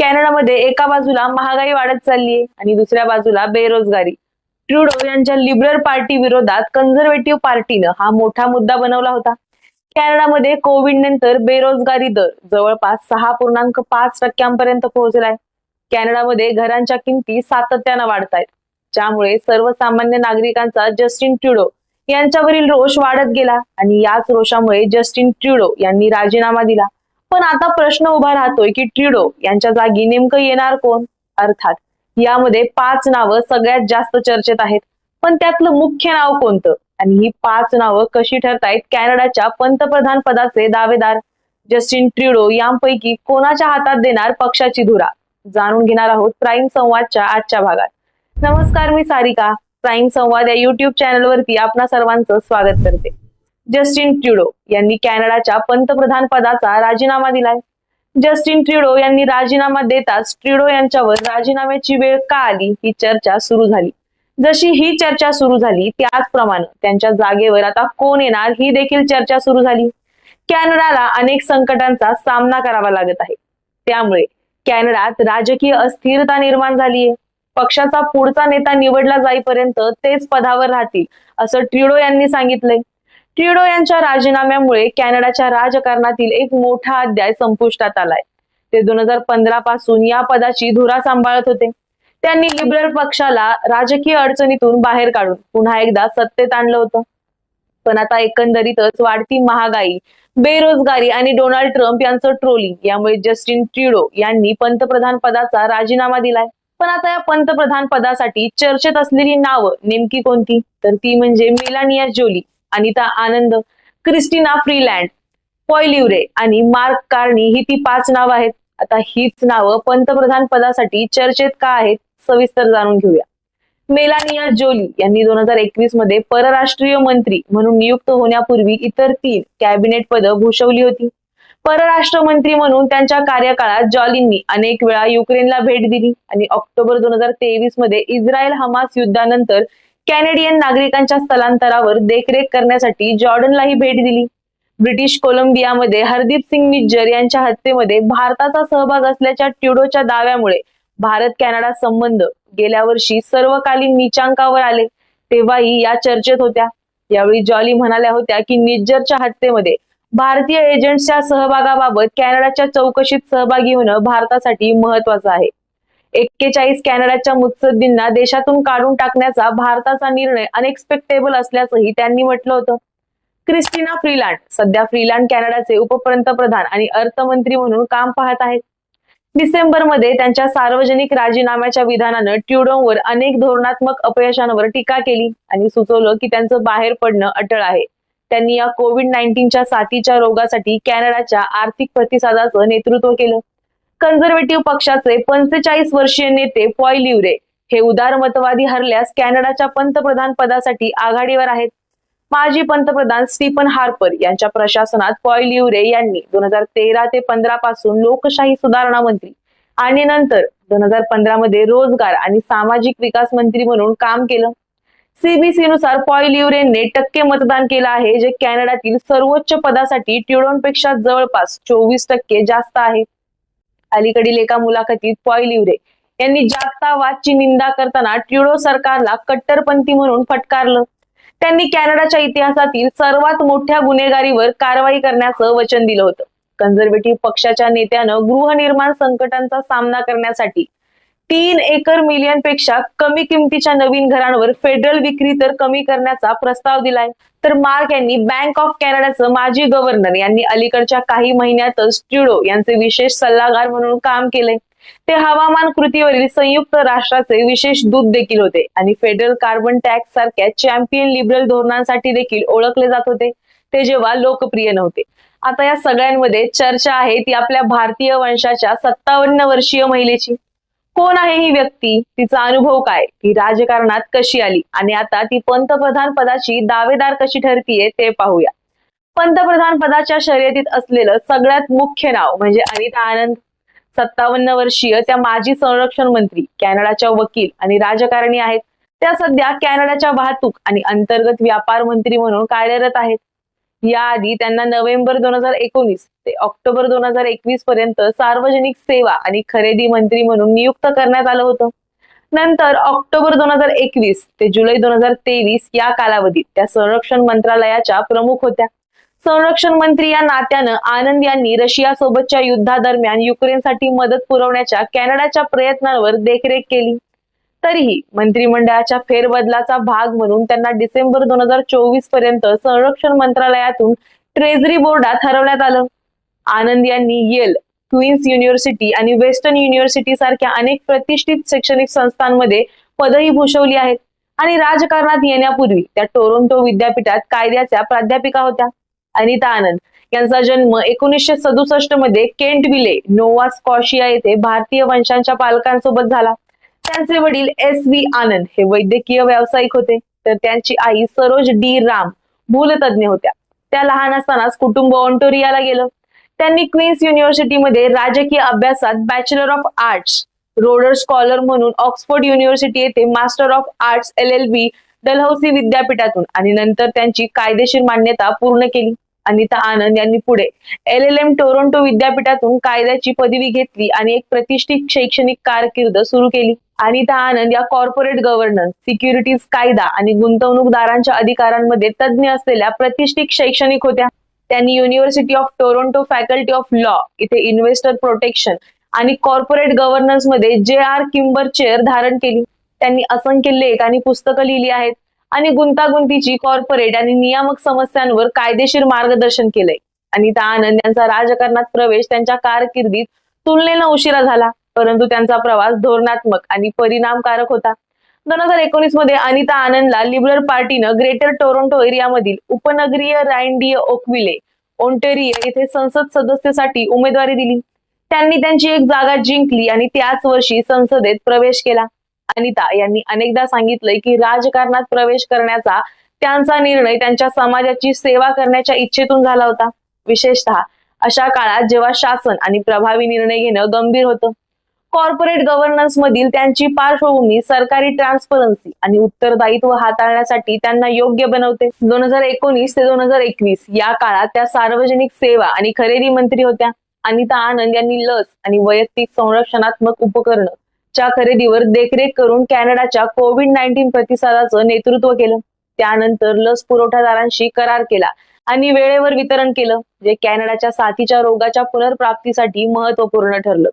कॅनडामध्ये एका बाजूला महागाई वाढत चालली आहे आणि दुसऱ्या बाजूला बेरोजगारी. ट्रुडो यांच्या लिबरल पार्टी विरोधात कन्झर्वेटिव्ह पार्टीनं हा मोठा मुद्दा बनवला होता. कॅनडामध्ये कोविड नंतर बेरोजगारी दर जवळपास सहा पूर्णांक पाच टक्क्यांपर्यंत पोहोचलाय. कॅनडामध्ये घरांच्या किमती सातत्यानं वाढत आहेत. ज्यामुळे सर्वसामान्य नागरिकांचा जस्टिन ट्रुडो यांच्यावरील रोष वाढत गेला आणि याच रोषामुळे जस्टिन ट्रुडो यांनी राजीनामा दिला. पण आता प्रश्न उभा राहतोय की ट्रिडो यांच्या जागी नेमकं येणार कोण? अर्थात यामध्ये पाच नावं सगळ्यात जास्त चर्चेत आहेत. पण त्यातलं मुख्य नाव कोणतं? आणि ही पाच नावं कशी ठरतायत कॅनडाच्या पंतप्रधान पदाचे दावेदार जस्टिन ट्रिडो यांपैकी कोणाच्या हातात देणार पक्षाची धुरा? जाणून घेणार आहोत प्राईम संवादच्या आजच्या भागात. नमस्कार मी सारिका. प्राईम संवाद या युट्यूब चॅनलवरती आपणा सर्वांचं स्वागत करते. जस्टिन ट्रुडो यांनी कॅनडाच्या पंतप्रधान पदाचा राजीनामा दिलाय. जस्टिन ट्रुडो यांनी राजीनामा देताच ट्रुडो यांच्यावर राजीनाम्याची वेळ का आली ही चर्चा सुरू झाली. जशी ही चर्चा सुरू झाली त्याचप्रमाणे त्यांच्या जागेवर आता कोण येणार ही देखील चर्चा सुरू झाली. कॅनडाला अनेक संकटांचा सामना करावा लागत आहे. त्यामुळे कॅनडात राजकीय अस्थिरता निर्माण झालीय. पक्षाचा पुढचा नेता निवडला जाईपर्यंत तेच पदावर राहतील असं ट्रिडो यांनी सांगितलंय. ट्रुडो यांच्या राजीनाम्यामुळे कॅनडाच्या राजकारणातील एक मोठा अध्याय संपुष्टात आलाय. ते दोन हजार पंधरा पासून या पदाची धुरा सांभाळत होते. त्यांनी लिबरल पक्षाला राजकीय अडचणीतून बाहेर काढून पुन्हा एकदा सत्तेत आणलं होतं. पण आता एकंदरीतच वाढती महागाई बेरोजगारी आणि डोनाल्ड ट्रम्प यांचं ट्रोलिंग यामुळे जस्टिन ट्रिडो यांनी पंतप्रधान पदाचा राजीनामा दिलाय. पण आता या पंतप्रधान पदासाठी चर्चेत असलेली नावं नेमकी कोणती? तर ती म्हणजे Melanie Joly. Anita Anand Chrystia Freeland Poilievre आणि मार्क कार्नी ही ती पाच नावं आहेत. आता हीच नावं पंतप्रधान पदासाठी चर्चेत का आहेत सविस्तर जाणून घेऊया. मेलानिया जोली यांनी दोन हजार एकवीसमध्ये परराष्ट्रीय मंत्री म्हणून नियुक्त होण्यापूर्वी इतर तीन कॅबिनेट पदं भूषवली होती. परराष्ट्र मंत्री म्हणून त्यांच्या कार्यकाळात जॉलींनी अनेक वेळा युक्रेनला भेट दिली आणि ऑक्टोबर दोन हजार तेवीसमध्ये इस्रायल हमास युद्धानंतर कॅनेडियन नागरिकांच्या स्थलांतरावर देखरेख करण्यासाठी जॉर्डनलाही भेट दिली. ब्रिटिश कोलंबियामध्ये हरदीप सिंग निज्जर यांच्या हत्येमध्ये भारताचा सहभाग असल्याच्या ट्युडोच्या दाव्यामुळे भारत कॅनडा संबंध गेल्या वर्षी सर्वकालीन निचांकावर आले तेव्हाही या चर्चेत होत्या. यावेळी जॉली म्हणाल्या होत्या की निज्जरच्या हत्येमध्ये भारतीय एजंट्सच्या सहभागाबाबत कॅनडाच्या चौकशीत सहभागी होणं भारतासाठी महत्वाचं आहे. एक्केचाळीस कॅनडाच्या मुत्सद्दींना देशातून काढून टाकण्याचा भारताचा निर्णय अनएक्सपेक्टेबल असल्याचंही त्यांनी म्हटलं होतं. क्रिस्टिना फ्रीलँड सध्या फ्रीलँड कॅनडाचे उपपंतप्रधान आणि अर्थमंत्री म्हणून काम पाहत आहेत. डिसेंबरमध्ये त्यांच्या सार्वजनिक राजीनाम्याच्या विधानानं ट्युडोवर अनेक धोरणात्मक अपयशांवर टीका केली आणि सुचवलं की त्यांचं बाहेर पडणं अटळ आहे. त्यांनी या कोविड नाईन्टीनच्या साथीच्या रोगासाठी कॅनडाच्या आर्थिक प्रतिसादाचं नेतृत्व केलं. कन्झर्वेटिव्ह पक्षाचे पंचेचाळीस वर्षीय नेते पॉय लिवरे हे उदारमतवादी हरल्यास कॅनडाच्या पंतप्रधान पदासाठी आघाडीवर आहेत. माजी पंतप्रधान स्टीफन हार्पर यांच्या प्रशासनात पॉय लिवरे यांनी दोन हजार तेरा ते पंधरा पासून लोकशाही सुधारणा मंत्री आणि नंतर दोन हजार पंधरा मध्ये रोजगार आणि सामाजिक विकास मंत्री म्हणून काम केलं. सीबीसी नुसार पॉय लिवरेने टक्के मतदान केलं आहे जे कॅनडातील सर्वोच्च पदासाठी ट्युडोनपेक्षा जवळपास चोवीस टक्के जास्त आहे. अलीकडील एका मुलाखतीत पॉय लिवरे यांनी जागतावादची निंदा करताना ट्युडो सरकारला कट्टरपंथी म्हणून फटकारलं. त्यांनी कॅनडाच्या इतिहासातील सर्वात मोठ्या गुन्हेगारीवर कारवाई करण्याचं वचन दिलं होतं. कन्झर्वेटिव्ह पक्षाच्या नेत्यानं गृहनिर्माण संकटांचा सामना करण्यासाठी तीन एकर मिलियनपेक्षा कमी किमतीच्या नवीन घरांवर फेडरल विक्री तर कमी करण्याचा प्रस्ताव दिलाय. तर मार्क यांनी बँक ऑफ कॅनडाचं माजी गव्हर्नर यांनी अलीकडच्या काही महिन्यातच ट्युडो यांचे विशेष सल्लागार म्हणून काम केले ते हवामान कृतीवरील संयुक्त राष्ट्राचे विशेष दूत देखील होते आणि फेडरल कार्बन टॅक्स सारख्या चॅम्पियन लिबरल धोरणांसाठी देखील ओळखले जात होते. ते जेव्हा लोकप्रिय नव्हते. आता या सगळ्यांमध्ये चर्चा आहे ती आपल्या भारतीय वंशाच्या सत्तावन्न वर्षीय महिलेची. कोण आहे ही व्यक्ती? तिचा अनुभव काय? ती राजकारणात कशी आली? आणि आता ती पंतप्रधान पदाची दावेदार कशी ठरतीये ते पाहूया. पंतप्रधान पदाच्या शर्यतीत असलेलं सगळ्यात मुख्य नाव म्हणजे अनिता आनंद सत्तावन्न वर्षीय त्या माजी संरक्षण मंत्री कॅनडाच्या वकील आणि राजकारणी आहेत. त्या सध्या कॅनडाच्या वाहतूक आणि अंतर्गत व्यापार मंत्री म्हणून कार्यरत आहेत. याआधी त्यांना नोव्हेंबर दोन हजार एकोणीस ते ऑक्टोबर दोन हजार एकवीस पर्यंत सार्वजनिक सेवा आणि खरेदी मंत्री म्हणून नियुक्त करण्यात आलं होतं. नंतर ऑक्टोबर दोन हजार एकवीस ते जुलै दोन हजार तेवीस या कालावधीत त्या संरक्षण मंत्रालयाच्या प्रमुख होत्या. संरक्षण मंत्री या नात्यानं आनंद यांनी रशिया सोबतच्या युद्धादरम्यान युक्रेनसाठी मदत पुरवण्याच्या कॅनडाच्या प्रयत्नांवर देखरेख केली. तरीही मंत्रिमंडळाच्या फेरबदलाचा भाग म्हणून त्यांना डिसेंबर दोन हजार चोवीसपर्यंत संरक्षण मंत्रालयातून ट्रेझरी बोर्डात हरवण्यात आलं. आनंद यांनी येल क्वीन्स युनिव्हर्सिटी आणि वेस्टर्न युनिव्हर्सिटी सारख्या अनेक प्रतिष्ठित शैक्षणिक संस्थांमध्ये पदही भूषवली आहेत आणि राजकारणात येण्यापूर्वी त्या टोरोंटो विद्यापीठात कायद्याच्या प्राध्यापिका होत्या. अनिता आनंद यांचा जन्म एकोणीसशे सदुसष्टमध्ये केंट विले नोवा स्कॉशिया येथे भारतीय वंशांच्या पालकांसोबत झाला. त्यांचे वडील एस व्ही आनंद हे वैद्यकीय व्यावसायिक होते. तर त्यांची आई सरोज डी राम भूलतज्ञ होत्या. त्या लहान असतानाच कुटुंब ऑन्टोरियाला गेलं. त्यांनी क्वीन्स युनिव्हर्सिटीमध्ये राजकीय अभ्यासात bachelor of arts Rhodes scholar म्हणून ऑक्सफोर्ड युनिव्हर्सिटी येथे master of arts L L B Dalhousie विद्यापीठातून आणि नंतर त्यांची कायदेशीर मान्यता पूर्ण केली. अनिता आनंद यांनी पुढे. एल एल एम टोरोंटो विद्यापीठातून कायद्याची पदवी घेतली आणि एक प्रतिष्ठित शैक्षणिक कारकीर्द सुरू केली. अनिता आनंद या कॉर्पोरेट गव्हर्नन्स सिक्युरिटीज कायदा आणि गुंतवणूकदारांच्या अधिकारांमध्ये तज्ज्ञ असलेल्या प्रतिष्ठित शैक्षणिक होत्या. त्यांनी university of Toronto faculty of law इथे इन्व्हेस्टर प्रोटेक्शन आणि कॉर्पोरेट गव्हर्नन्समध्ये जे आर किंबर चेअर धारण केली. त्यांनी असंख्य लेख आणि पुस्तकं लिहिली आहेत. आणि गुंतागुंतीची कॉर्पोरेट आणि नियामक समस्यांवर कायदेशीर मार्गदर्शन केलंय. अनिता आनंद यांचा राजकारणात प्रवेश त्यांच्या कारकिर्दीत तुलनेनं उशिरा झाला परंतु त्यांचा प्रवास धोरणात्मक आणि परिणामकारक होता. दोन हजार एकोणीसमध्ये अनिता आनंदला लिबरल पार्टीनं ग्रेटर टोरोंटो एरियामधील उपनगरीय रायंडीय ओकविले ओंटेरिय येथे संसद सदस्यासाठी उमेदवारी दिली. त्यांनी त्यांची एक जागा जिंकली आणि त्याच वर्षी संसदेत प्रवेश केला. अनिता यांनी अनेकदा सांगितलंय की राजकारणात प्रवेश करण्याचा त्यांचा निर्णय त्यांच्या समाजाची सेवा करण्याच्या इच्छेतून झाला होता. विशेषतः अशा काळात जेव्हा शासन आणि प्रभावी निर्णय घेणं गंभीर होतं. कॉर्पोरेट गव्हर्नन्स मधील त्यांची पार्श्वभूमी सरकारी ट्रान्सपरन्सी आणि उत्तरदायित्व हाताळण्यासाठी त्यांना योग्य बनवते. दोन हजार एकोणीस ते दोन हजार एकवीस या काळात त्या सार्वजनिक सेवा आणि खरेदी मंत्री होत्या. अनिता आनंद यांनी लस आणि वैयक्तिक संरक्षणात्मक उपकरणं च्या खरेदीवर देखरेख करून कॅनडाच्या कोविड नाईन्टीन प्रतिसादाचं नेतृत्व केलं. त्यानंतर लस पुरवठादारांशी करार केला आणि वेळेवर वितरण केलं जे कॅनडाच्या साथीच्या रोगाच्या पुनर्प्राप्तीसाठी महत्त्वपूर्ण ठरलं.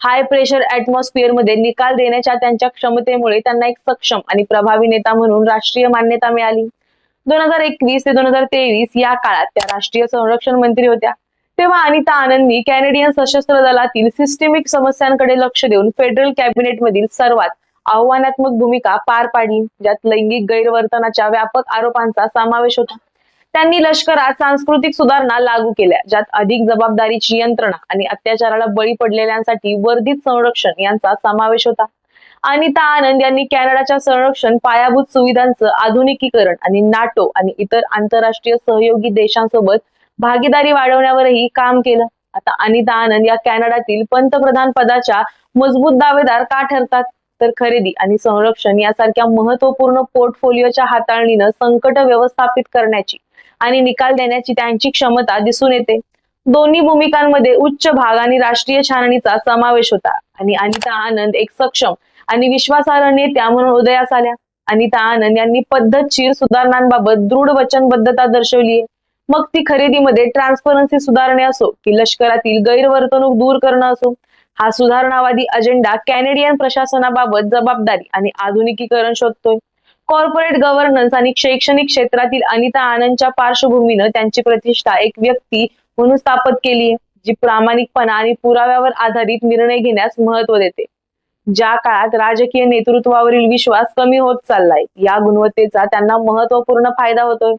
हाय प्रेशर ऍटमॉस्फिअरमध्ये निकाल देण्याच्या त्यांच्या क्षमतेमुळे त्यांना एक सक्षम आणि प्रभावी नेता म्हणून राष्ट्रीय मान्यता मिळाली. दोन हजार एकवीस ते दोन हजार तेवीस या काळात त्या राष्ट्रीय संरक्षण मंत्री होत्या. तेव्हा अनिता आनंदनी कॅनेडियन सशस्त्र दलातील सिस्टेमिक समस्यांकडे लक्ष देऊन फेडरल कॅबिनेटमधील सर्वात आव्हानात्मक भूमिका पार पाडली ज्यात लैंगिक गैरवर्तनाच्या व्यापक आरोपांचा समावेश होता. त्यांनी लष्करात सांस्कृतिक सुधारणा लागू केल्या ज्यात अधिक जबाबदारीची यंत्रणा आणि अत्याचाराला बळी पडलेल्यांसाठी वर्धित संरक्षण यांचा समावेश होता. अनिता आनंद यांनी कॅनडाच्या संरक्षण पायाभूत सुविधांचं आधुनिकीकरण आणि नाटो आणि इतर आंतरराष्ट्रीय सहयोगी देशांसोबत भागीदारी वाढवण्यावरही काम केलं. आता अनिता आनंद या कॅनडातील पंतप्रधान पदाच्या मजबूत दावेदार का ठरतात? तर खरेदी आणि संरक्षण यासारख्या महत्त्वपूर्ण पोर्टफोलिओच्या हाताळणीनं संकट व्यवस्थापित करण्याची आणि निकाल देण्याची त्यांची क्षमता दिसून येते. दोन्ही भूमिकांमध्ये उच्च भाग आणि राष्ट्रीय छाननीचा समावेश होता आणि अनिता आनंद एक सक्षम आणि विश्वासार्ह नेत्या म्हणून उदयास आल्या. अनिता आनंद यांनी पद्धतशीर सुधारणांबाबत दृढ वचनबद्धता दर्शवली आहे मग ती खरेदीमध्ये ट्रान्सपरन्सी सुधारणे असो की लष्करातील गैरवर्तणूक दूर करणं असो. हा सुधारणावादी अजेंडा कॅनेडियन प्रशासनाबाबत जबाबदारी आणि आधुनिकीकरण शोधतोय. कॉर्पोरेट गव्हर्नन्स आणि शैक्षणिक क्षेत्रातील अनिता आनंदच्या पार्श्वभूमीनं त्यांची प्रतिष्ठा एक व्यक्ती म्हणून स्थापित केली आहे जी प्रामाणिकपणा आणि पुराव्यावर आधारित निर्णय घेण्यास महत्त्व देते. ज्या काळात राजकीय नेतृत्वावरील विश्वास कमी होत चाललाय या गुणवत्तेचा त्यांना महत्त्वपूर्ण फायदा होतोय.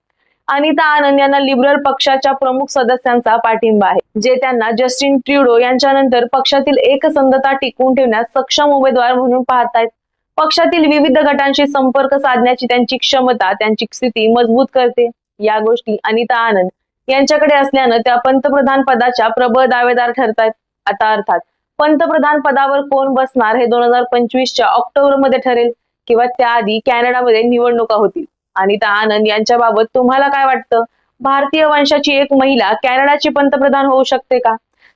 अनिता आनंद यांना लिबरल पक्षाच्या प्रमुख सदस्यांचा पाठिंबा आहे जे त्यांना जस्टिन ट्रुडो यांच्यानंतर पक्षातील एकसंधता टिकवून ठेवण्यास सक्षम उमेदवार म्हणून पाहतायत. पक्षातील विविध गटांशी संपर्क साधण्याची त्यांची क्षमता त्यांची स्थिती मजबूत करते. या गोष्टी अनिता आनंद यांच्याकडे असल्यानं त्या पंतप्रधान पदाच्या प्रबळ दावेदार ठरतायत. आता अर्थात पंतप्रधान पदावर कोण बसणार हे दोन हजार पंचवीसच्या ऑक्टोबरमध्ये ठरेल किंवा त्याआधी कॅनडामध्ये निवडणुका होतील. अनिता आनंद यांच्याबाबत तुम्हाला काय वाटतं? भारतीय वंशाची एक महिला कॅनडाची पंतप्रधान होऊ शकते का?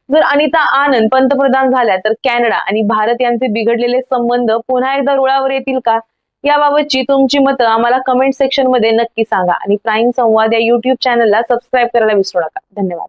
जर अनिता आनंद पंतप्रधान झाल्या तर कॅनडा आणि भारत यांचे बिघडलेले संबंध पुन्हा एकदा रुळावर येतील का? याबाबतची तुमची मतं आम्हाला कमेंट सेक्शनमध्ये नक्की सांगा आणि प्राईम संवाद या युट्यूब चॅनलला सबस्क्राईब करायला विसरू नका. धन्यवाद.